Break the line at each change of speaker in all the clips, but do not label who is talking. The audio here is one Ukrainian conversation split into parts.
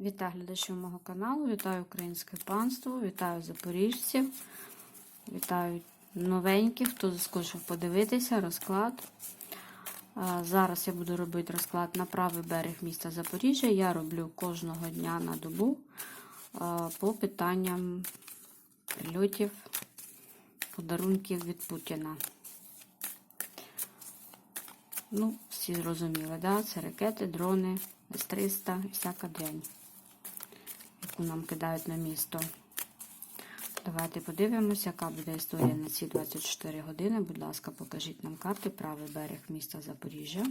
Вітаю глядачів мого каналу, вітаю українське панство, вітаю запоріжців, вітаю новеньких, хто заскочив подивитися розклад. Зараз я буду робити розклад на правий берег міста Запоріжжя. Я роблю кожного дня на добу по питанням прильотів, подарунків від Путіна. Ну, всі зрозуміли, да? це ракети, дрони, С-300 всяка дрянь яку нам кидають на місто. Давайте подивимося, яка буде історія на ці 24 години. Будь ласка, покажіть нам карти правий берег міста Запоріжжя.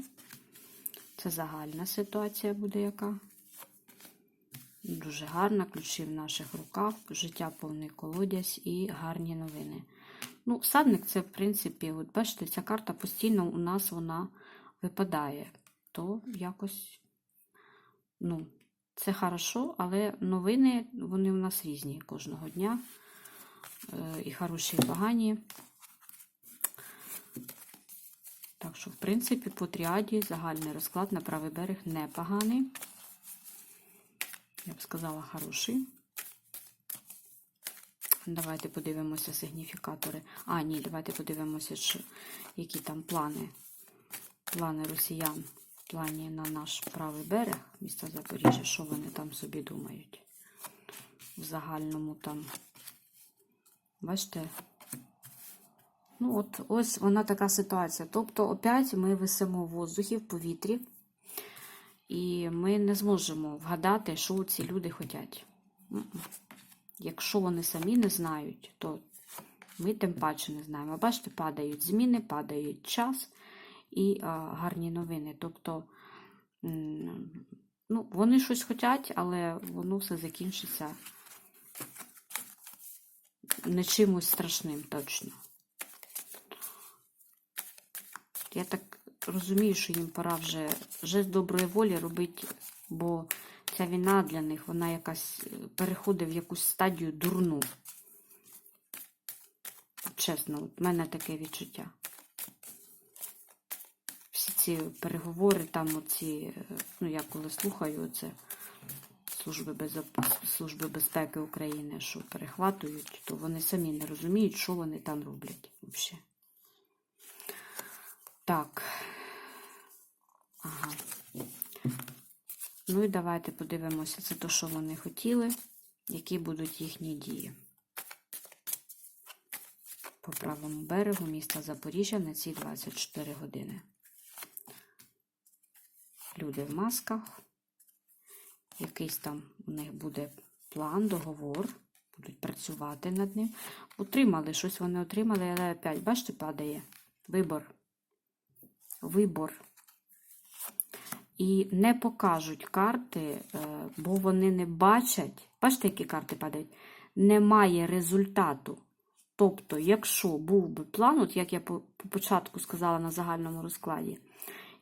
Це загальна ситуація буде яка. Дуже гарна, ключі в наших руках, життя повний колодязь і гарні новини. Ну, садник це, в принципі, от бачите, ця карта постійно у нас вона випадає. То якось, ну, це хорошо, але новини вони у нас різні кожного дня. Е, І хороші, і погані. Так що, в принципі, по тріаді загальний розклад на правий берег непоганий. Я б сказала, хороший. Давайте подивимося сигніфікатори. А, ні, давайте подивимося, які там плани. Плани росіян в плані на наш правий берег міста Запоріжжя, що вони там собі думають. В загальному там. Бачите? Ну, от ось вона така ситуація. Тобто, опять ми висимо в воздухі, в повітрі, і ми не зможемо вгадати, що ці люди хочуть. Якщо вони самі не знають, то ми тим паче не знаємо. Бачите, падають зміни, падають час і гарні новини. Тобто, ну, вони щось хочуть, але воно все закінчиться не чимось страшним точно. Я так розумію, що їм пора вже жест доброї волі робити, бо ця війна для них, вона якась переходить в якусь стадію дурну. Чесно, от в мене таке відчуття ці переговори, там оці, ну я коли слухаю це Служби, без... Служби безпеки України, що перехватують, то вони самі не розуміють, що вони там роблять взагалі. Так. Ага. Ну і давайте подивимося, це те, що вони хотіли, які будуть їхні дії. По правому берегу міста Запоріжжя на ці 24 години люди в масках. Якийсь там у них буде план, договор, будуть працювати над ним. Отримали, щось вони отримали, але опять, бачите, падає вибор. Вибор. І не покажуть карти, е, бо вони не бачать. Бачите, які карти падають? Немає результату. Тобто, якщо був би план, от як я по початку сказала на загальному розкладі,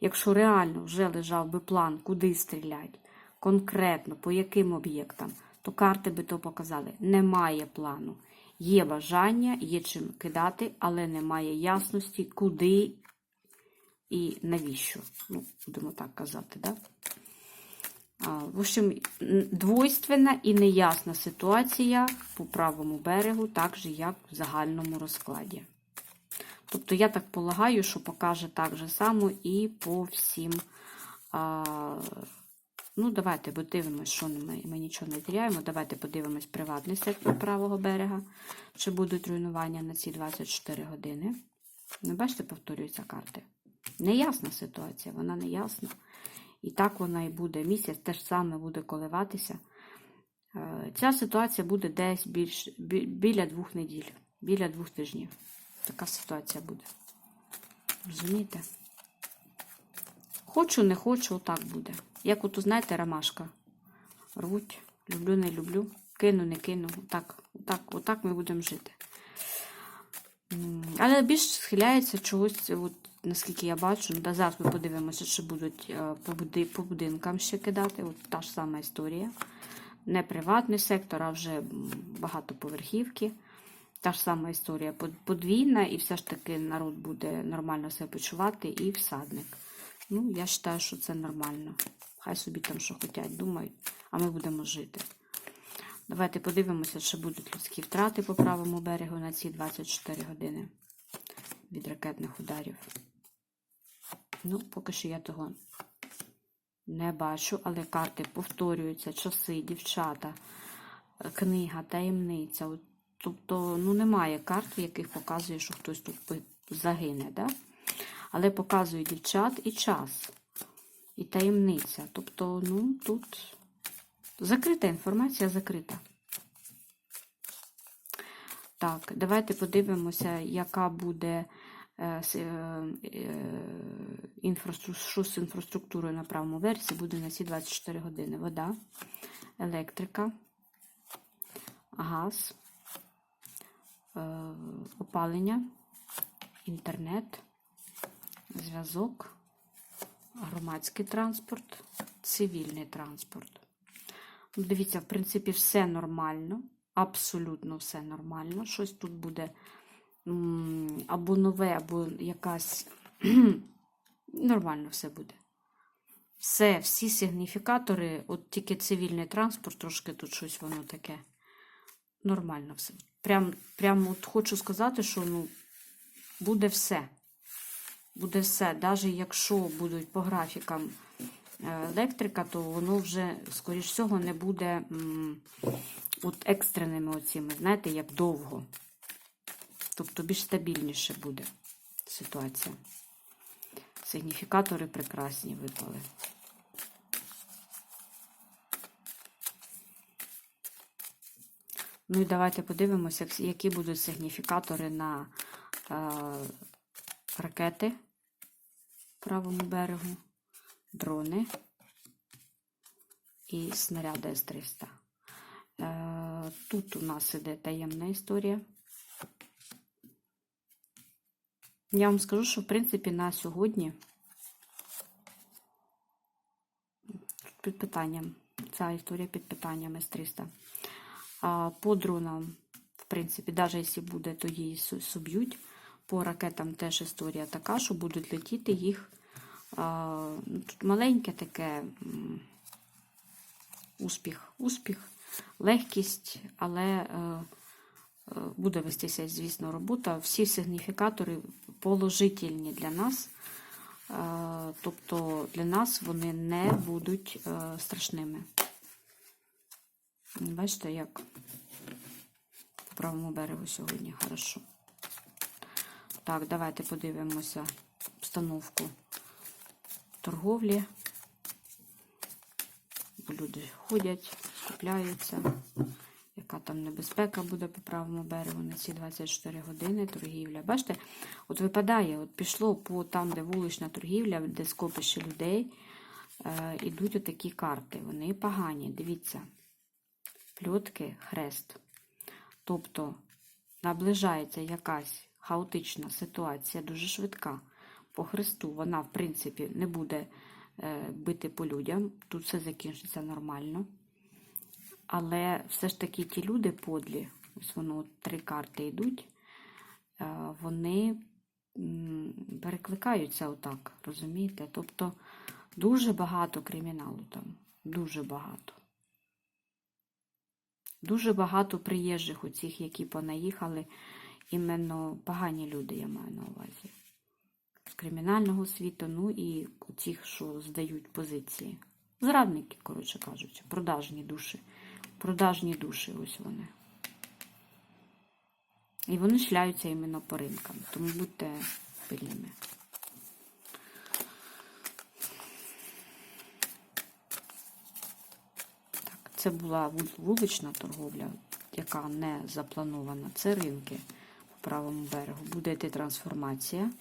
якщо реально вже лежав би план, куди стріляти, конкретно, по яким об'єктам, то карти би то показали. Немає плану. Є бажання, є чим кидати, але немає ясності, куди і навіщо. Ну, Будемо так казати, да? В общем, двойственна і неясна ситуація по правому берегу, так же, як в загальному розкладі. Тобто, я так полагаю, що покаже так же само і по всім. А, Ну, давайте подивимось, що ми, ми нічого не теряємо. Давайте подивимось приватний сектор правого берега, чи будуть руйнування на ці 24 години. Ну, бачите, повторюються карти. Неясна ситуація, вона неясна. І так вона і буде. Місяць теж саме буде коливатися. Е, ця ситуація буде десь більш, біля двох неділь, біля двох тижнів. Така ситуація буде. Розумієте? Хочу, не хочу, отак буде. Як от, знаєте, ромашка. Рвуть, люблю, не люблю, кину, не кину. Отак, отак, отак ми будемо жити. Але більш схиляється чогось, от, наскільки я бачу, да, зараз ми подивимося, чи будуть е, по будинкам ще кидати. От та ж сама історія. Не приватний сектор, а вже багатоповерхівки. Та ж сама історія подвійна, і все ж таки народ буде нормально себе почувати і всадник. Ну, я вважаю, що це нормально. Хай собі там що хотять, думають, а ми будемо жити. Давайте подивимося, чи будуть людські втрати по правому берегу на ці 24 години від ракетних ударів. Ну, поки що я того не бачу, але карти повторюються, часи, дівчата, книга, таємниця. Тобто, ну, немає карт, в яких показує, що хтось тут загине, да? але показує дівчат і час, і таємниця. Тобто, ну, тут закрита інформація, закрита. Так, давайте подивимося, яка буде е, е, е, з інфраструктурою на правому версі буде на ці 24 години. Вода, електрика, газ, опалення, інтернет, зв'язок, громадський транспорт, цивільний транспорт. Дивіться, в принципі, все нормально. Абсолютно все нормально. Щось тут буде або нове, або якась. Нормально все буде. Все, всі сигніфікатори, от тільки цивільний транспорт, трошки тут щось воно таке. Нормально все. Прям, прям от хочу сказати, що ну, буде все. Буде все. Навіть якщо будуть по графікам е, електрика, то воно вже, скоріш всього, не буде от екстреними оціми, знаєте, як довго. Тобто більш стабільніше буде ситуація. Сигніфікатори прекрасні випали. Ну і давайте подивимося, які будуть сигніфікатори на е, ракети правому берегу, дрони і снаряди С-300. Е, Тут у нас іде таємна історія. Я вам скажу, що в принципі на сьогодні під питанням. Ця історія під питанням С-300. По дронам, в принципі, навіть якщо буде, то її соб'ють. По ракетам теж історія така, що будуть летіти їх. Ну, тут маленьке таке успіх, успіх, легкість, але е, е, буде вестися, звісно, робота. Всі сигніфікатори положительні для нас. Е, Тобто для нас вони не будуть страшними. Бачите, як по правому берегу сьогодні хорошо. Так, давайте подивимося обстановку торговлі. Люди ходять, скупляються. Яка там небезпека буде по правому берегу на ці 24 години торгівля. Бачите, от випадає, от пішло по там, де вулична торгівля, де скопище людей, е, ідуть отакі карти. Вони погані. Дивіться пльотки хрест. Тобто наближається якась хаотична ситуація, дуже швидка. По хресту вона, в принципі, не буде е, бити по людям. Тут все закінчиться нормально. Але все ж таки ті люди подлі, ось воно три карти йдуть, е, вони перекликаються отак, розумієте? Тобто дуже багато криміналу там, дуже багато. Дуже багато приїжджих оцих, які понаїхали, іменно погані люди, я маю на увазі. З кримінального світу, ну і у тих, що здають позиції. Зрадники, коротше кажучи, продажні душі. Продажні душі, ось вони. І вони шляються іменно по ринкам. Тому будьте пильними. Це була вулична торговля, яка не запланована. Це ринки по правому берегу. Буде йти трансформація.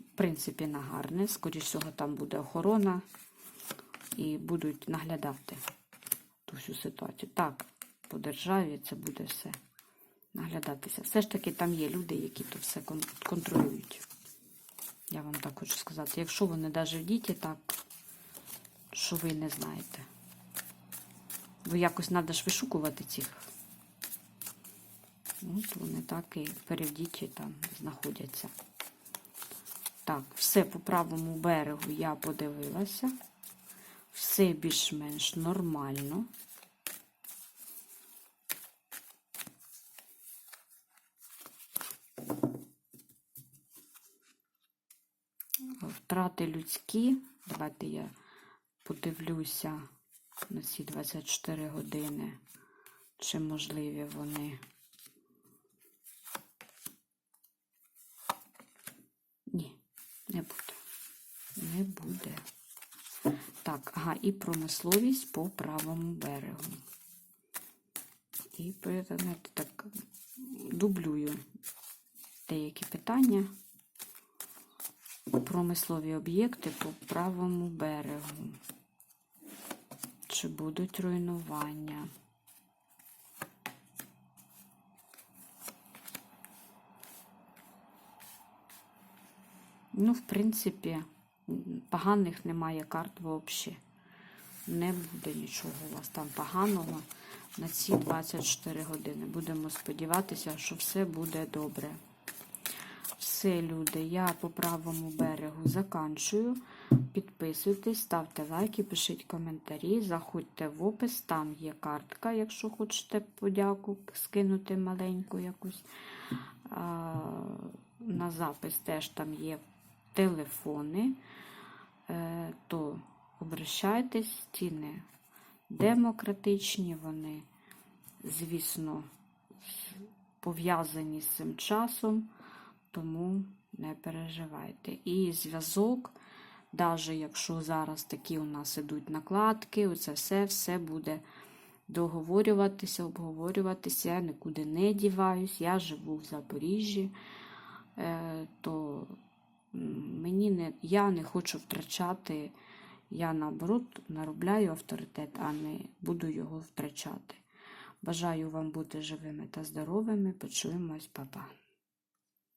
В принципі, на гарне. Скоріше всього, там буде охорона і будуть наглядати ту всю ситуацію. Так, по державі це буде все наглядатися. Все ж таки там є люди, які то все контролюють. Я вам так хочу сказати. Якщо вони навіть в діті так, що ви не знаєте. Бо якось треба ж вишукувати цих. От вони так і перевдіті там знаходяться. Так, все по правому берегу я подивилася. Все більш-менш нормально. Втрати людські. Давайте я подивлюся на ці 24 години, чи можливі вони. Ні, не буде. Не буде. Так, ага, і промисловість по правому берегу. І знаєте, так дублюю деякі питання. Промислові об'єкти по правому берегу. Чи будуть руйнування? Ну, в принципі, поганих немає карт взагалі. Не буде нічого у вас там поганого на ці 24 години. Будемо сподіватися, що все буде добре. Все, люди, я по правому берегу заканчую. Підписуйтесь, ставте лайки, пишіть коментарі, заходьте в опис, там є картка, якщо хочете подяку скинути маленьку якусь. На запис теж там є телефони, е, то обращайтесь, ціни демократичні, вони, звісно, пов'язані з цим часом, тому не переживайте. І зв'язок, навіть якщо зараз такі у нас ідуть накладки, оце все, все буде договорюватися, обговорюватися, я нікуди не діваюсь, я живу в Запоріжжі, е, то мені не, я не хочу втрачати, я наоборот наробляю авторитет, а не буду його втрачати. Бажаю вам бути живими та здоровими. Почуємось, па-па.